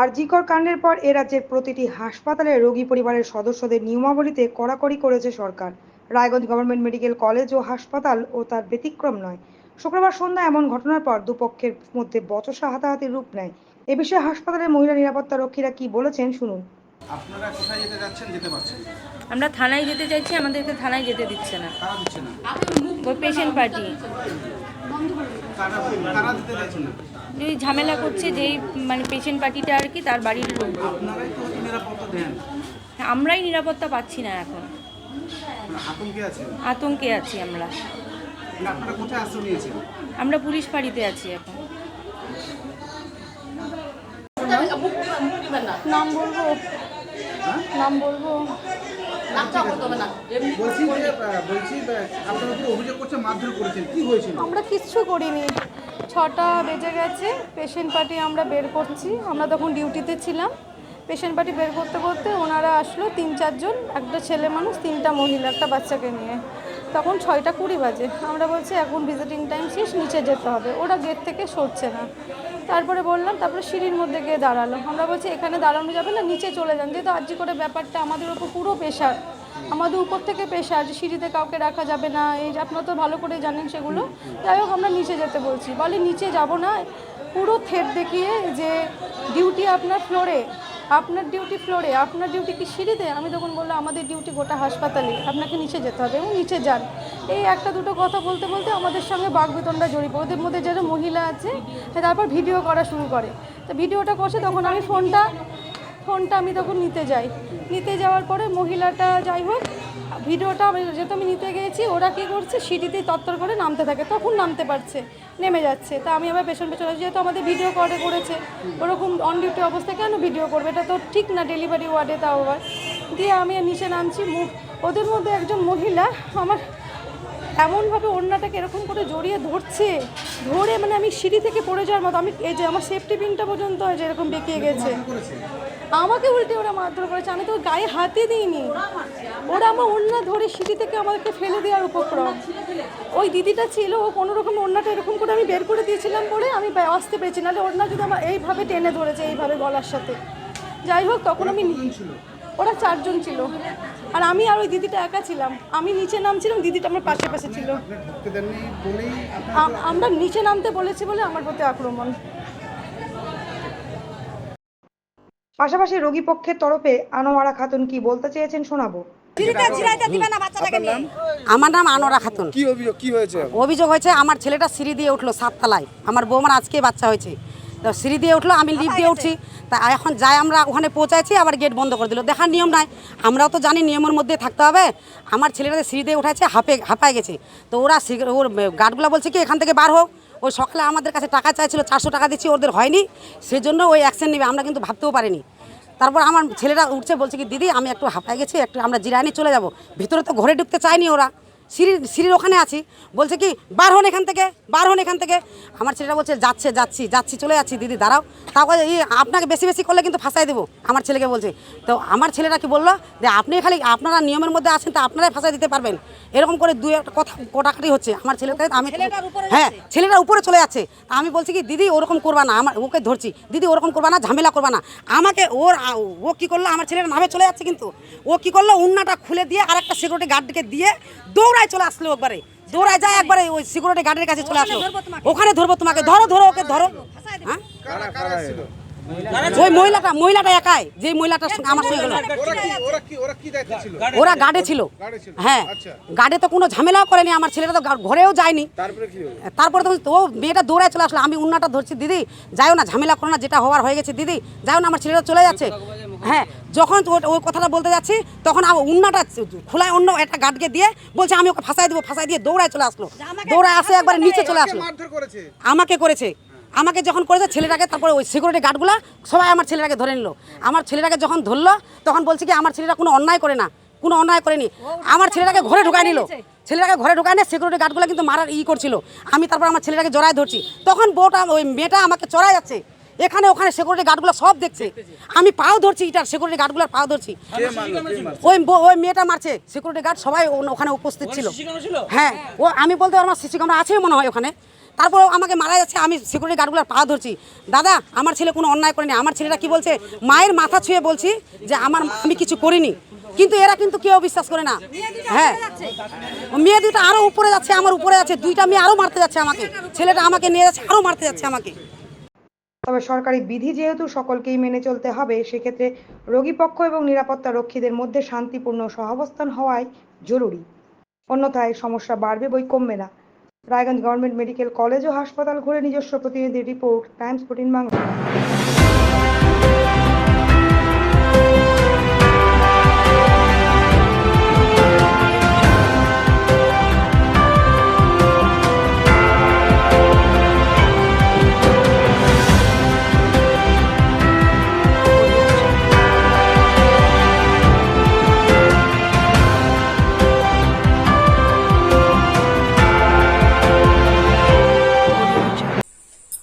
আরজিকর কাণ্ডের পর এ রাজ্যের প্রতিটি হাসপাতালে রোগী পরিবারের সদস্যদের নিয়মাবলীতে কড়াকড়ি করেছে সরকার। রায়গঞ্জ গভর্নমেন্ট মেডিকেল কলেজ ও হাসপাতাল ও তার ব্যতিক্রম নয়। শুক্রবার সন্ধ্যা এমন ঘটনার পর দুপক্ষের মধ্যে বচসা হাতাহাতির রূপ নেয়। এ বিষয়ে হাসপাতালের মহিলা নিরাপত্তা রক্ষীরা কি বলেছেন শুনুন। আপনারা কোথায় যেতে যাচ্ছেন যেতে পারছেন আমরা থানায় যেতে চাইছি আমাদেরকে থানায় যেতে দিচ্ছে না। কারা দিচ্ছে না? ওই পেশেন্ট পার্টি কারা কারা দিতে চাইছেন না? ঝামেলা করছে যেই মানে পেশেন্ট পার্টিটা আর কি তার বাড়ির লোক। আমরাই নিরাপত্তা পাচ্ছি না এখন। মানে আতঙ্কে আছি। আমরা। মানে আমরা পুলিশ ফাঁড়িতে আছি এখন। নাম বলব? নাম বলব? বলছি যে বলছি আপনারা যে অভিযোগ করছে মারধর করেছেন কি হয়েছিল? আমরা কিচ্ছু করিনি। ছটা বেজে গেছে পেশেন্ট পার্টি আমরা বের করছি। আমরা তখন ডিউটিতে ছিলাম। পেশেন্ট পার্টি বের করতে করতে ওনারা আসলো তিন চারজন একটা ছেলে মানুষ তিনটা মহিলা একটা বাচ্চাকে নিয়ে। তখন ছয়টা কুড়ি বাজে। আমরা বলছি এখন ভিজিটিং টাইম শেষ নিচে যেতে হবে। ওরা গেট থেকে সরছে না। তারপরে বললাম তারপরে সিঁড়ির মধ্যে গিয়ে দাঁড়াল। আমরা বলছি এখানে দাঁড়ানো যাবে না নিচে চলে যান। যেহেতু আর্জি করে ব্যাপারটা আমাদের ওপর পুরো প্রেশার আমাদের উপর থেকে প্রেশার যে সিঁড়িতে কাউকে রাখা যাবে না। এই যে আপনারা তো ভালো করে জানেন সেগুলো। যাই হোক, আমরা নিচে যেতে বলছি। বলে নিচে যাব না, পুরো থেট দেখিয়ে যে ডিউটি আপনার ফ্লোরে আপনার ডিউটি ফ্লোরে আপনার ডিউটি কি সিঁড়িতে? আমি তখন বললাম, আমাদের ডিউটি গোটা হাসপাতালে, আপনাকে নিচে যেতে হবে এবং নিচে যান। এই একটা দুটো কথা বলতে বলতে আমাদের সঙ্গে বাগবেতনটা জড়িয়ে পড়ে। ওদের মধ্যে যারা মহিলা আছে, তারপর ভিডিও করা শুরু করে। তো ভিডিওটা করছে, তখন আমি ফোনটা ফোনটা আমি তখন নিতে যাই। নিতে যাওয়ার পরে মহিলাটা যাই হোক, ভিডিওটা আমি যেহেতু আমি নিতে গিয়েছি, ওরা কী করছে, সিঁড়িতে তত্তর করে নামতে থাকে, তখন নামতে পারছে, নেমে যাচ্ছে। তা আমি আবার পেছন পেছনে, যেহেতু আমাদের ভিডিও করে করেছে, ওরকম অন ডিউটি অবস্থায় কেন ভিডিও করবে? এটা তো ঠিক না ডেলিভারি ওয়ার্ডে তাও আবার। দিয়ে আমি নিচে নামছি, মুখ ওদের মধ্যে একজন মহিলা আমার এমনভাবে ওড়নাটাকে এরকম করে জড়িয়ে ধরছে ধরে মানে আমি সিঁড়ি থেকে পড়ে যাওয়ার মতো আমি এই যে আমার সেফটি পিনটা পর্যন্ত যে এরকম বেঁকিয়ে গেছে। আমাকে উল্টে ওরা মারধর করেছে আমি তো গায়ে হাতে দিইনি। ওরা আমার ওড়না ধরে সিঁড়ি থেকে আমাদেরকে ফেলে দেওয়ার উপক্রম। ওই দিদিটা ছিল ও কোনো রকম ওড়নাটা এরকম করে আমি বের করে দিয়েছিলাম বলে আমি আসতে পেরেছি নাহলে ওড়না যদি আমার এইভাবে টেনে ধরেছে এইভাবে গলার সাথে। যাই হোক তখন আমি ওরা চারজন ছিল। আর আমি আর ওই দিদিটা একা ছিলাম। আমি নিচে নামছিলাম দিদিটা আমার পাশে পাশে ছিল। আমরা নিচে নামতে বলেছি বলে আমার প্রতি আক্রমণ। পাশাপাশি রোগী পক্ষের তরফে আনোয়ারা খাতুন কি বলতে চেয়েছেন শোনাবো? আমার নাম আনোরা খাতুন। কি অভিযোগ কি হয়েছে? অভিযোগ হয়েছে আমার ছেলেটা সিঁড়ি দিয়ে উঠল সাততলায়। আমার বৌমার আজকে বাচ্চা হয়েছে। তো সিঁড়ি দিয়ে উঠল আমি লিফট দিয়ে উঠছি। তা এখন যাই আমরা ওখানে পৌঁছাইছি আবার গেট বন্ধ করে দিল। দেখার নিয়ম নাই আমরাও তো জানি নিয়মের মধ্যে থাকতে হবে। আমার ছেলেটা সিঁড়ি দিয়ে উঠাইছে হাঁপে হাঁপায় গেছে। তো ওরা ওর গার্ডগুলো বলছে কি এখান থেকে বার হোক। ওই সকালে আমাদের কাছে টাকা চাইছিল চারশো টাকা দিচ্ছি ওদের হয়নি। সেজন্য ওই অ্যাকশন নেবে আমরা কিন্তু ভাবতেও পারিনি। তারপর আমার ছেলেরা উঠছে বলছে কি দিদি আমি একটু হাঁপায় গেছি একটু আমরা জিরানি চলে যাব। ভিতরে তো ঘরে ঢুকতে চাইনি ওরা। সিঁড়ির সিঁড়ির ওখানে আছি। বলছে কি বার হন এখান থেকে বার হন এখান থেকে। আমার ছেলেটা বলছে যাচ্ছে যাচ্ছি যাচ্ছি চলে যাচ্ছি দিদি দাঁড়াও। তারপর এই আপনাকে বেশি বেশি করলে কিন্তু ফাঁসাই দেবো। আমার ছেলেকে বলছে। তো আমার ছেলেটা কি বলল যে আপনি খালি আপনারা নিয়মের মধ্যে আছেন তো আপনারাই ফাঁসাই দিতে পারবেন। এরকম করে দু একটা কথা কোটাকাটি হচ্ছে। আমার ছেলেটা আমি হ্যাঁ ছেলেটা উপরে চলে যাচ্ছে। তা আমি বলছি কি দিদি ওরকম করবা না আমার ওকে ধরছি। দিদি ওরকম করবা না ঝামেলা করবা না। আমাকে ওর ও কি করল আমার ছেলেটা নামে চলে যাচ্ছে কিন্তু। ও কি করল উন্নাটা খুলে দিয়ে আর একটা সিকিউরিটি গার্ডকে দিয়ে দৌড়ায় চলে আসলো একবারে। দৌড়ায় যায় একবারে ওই সিকিউরিটি গার্ডের কাছে চলে আসলো। ওখানে ধরবো তোমাকে। ধরো ধরো ওকে ধরো। হ্যাঁ? কারা কারা ছিল ওই মহিলাটা মহিলাটা একাই যে মহিলাটার সঙ্গে আমার সঙ্গে গেলো। ওরা কি ওরা কি ওরা কি দায়িত্ব ছিল? গার্ডে ছিল। হ্যাঁ আচ্ছা। গার্ডে তো কোনো ঝামেলাও করেনি আমার ছেলেটা তো ঘরেও যায়নি। তারপরে কি হলো? তারপরে তখন ও মেয়েটা দৌড়ায় চলে আসলো আমি উন্নাটা ধরছি দিদি যাও না ঝামেলা করো না যেটা হওয়ার হয়ে গেছে দিদি যাও না আমার ছেলেটা চলে যাচ্ছে। হ্যাঁ যখন ও- ওই কথাটা বলতে যাচ্ছি তখন আমার উন্নাটা খোলায় অন্য একটা গার্ডকে দিয়ে বলছে আমি ওকে ফাঁসাই দেবো ফাঁসাই দিয়ে দৌড়ায় চলে আসলো। দৌড়ায় আসে একবার নিচে চলে আসলো। আমাকে করেছে। আমাকে যখন করেছে ছেলেটাকে তারপরে ওই সিকিউরিটি গার্ডগুলো সবাই আমার ছেলেটাকে ধরে নিল। আমার ছেলেটাকে যখন ধরলো তখন বলছে কি আমার ছেলেটা কোনো অন্যায় করে না কোনো অন্যায় করেনি। আমার ছেলেটাকে ঘরে ঢুকায় নিল। ছেলেটাকে ঘরে ঢুকায় নিয়ে সিকিউরিটি গার্ডগুলো কিন্তু মারার ই করছিল। আমি তারপর আমার ছেলেটাকে জড়ায় ধরছি। তখন বউটা ওই মেয়েটা আমাকে চড়াই যাচ্ছে। এখানে ওখানে সিকিউরিটি গার্ডগুলো সব দেখছে। আমি পাও ধরছি এটার সিকিউরিটি গার্ডগুলোর পাও ধরছি। ওই ওই মেয়েটা মারছে। সিকিউরিটি গার্ড সবাই ওখানে উপস্থিত ছিল। হ্যাঁ ও আমি বলতে আমার সিসি ক্যামেরা আছে মনে হয় ওখানে। তারপরেও আমাকে মারা যাচ্ছে, আমি সিকিউরিটি গার্ডগুলোর পা ধরছি। দাদা, আমার ছেলে কোনো অন্যায় করেনি। আমার ছেলেটা কি বলছে? মায়ের মাথা ছুঁয়ে বলছি যে আমার আমি কিছু করিনি। কিন্তু এরা কিন্তু কেউ বিশ্বাস করে না। হ্যাঁ। মেয়ে দুটো আরও উপরে যাচ্ছে, আমার উপরে যাচ্ছে দুইটা মেয়ে আরও মারতে যাচ্ছে আমাকে। ছেলেটা আমাকে নিয়ে যাচ্ছে আরও মারতে যাচ্ছে আমাকে। তবে সরকারি বিধি যেহেতু সকলকেই মেনে চলতে হবে, সেক্ষেত্রে রোগী পক্ষ এবং নিরাপত্তা রক্ষীদের মধ্যে শান্তিপূর্ণ সহাবস্থান হওয়াই জরুরি। অন্যথায় সমস্যা বাড়বে বই কমবে না। রায়গঞ্জ গভর্নমেন্ট মেডিকেল কলেজ ও হাসপাতাল ঘুরে নিজস্ব প্রতিনিধি রিপোর্ট টাইমস ফোর্টিন বাংলা।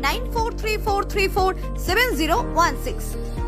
9434347016.